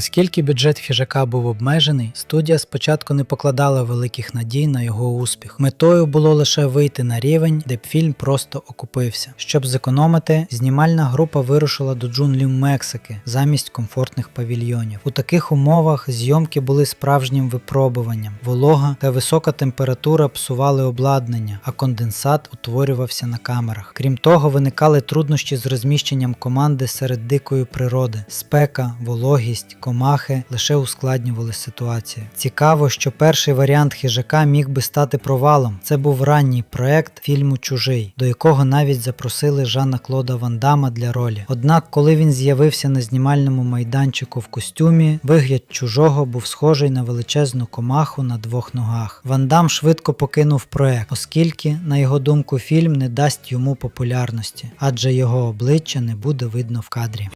Оскільки бюджет хижака був обмежений, студія спочатку не покладала великих надій на його успіх. Метою було лише вийти на рівень, де б фільм просто окупився. Щоб зекономити, знімальна група вирушила до джунглів Мексики замість комфортних павільйонів. У таких умовах зйомки були справжнім випробуванням. Волога та висока температура псували обладнання, а конденсат утворювався на камерах. Крім того, виникали труднощі з розміщенням команди серед дикої природи. Спека, вологість, комахи лише ускладнювали ситуацію. Цікаво, що перший варіант хижака міг би стати провалом. Це був ранній проект фільму Чужий, до якого навіть запросили Жана Клода Ван Дамма для ролі. Однак, коли він з'явився на знімальному майданчику в костюмі, вигляд чужого був схожий на величезну комаху на двох ногах. Ван Дам швидко покинув проект, оскільки, на його думку, фільм не дасть йому популярності, адже його обличчя не буде видно в кадрі.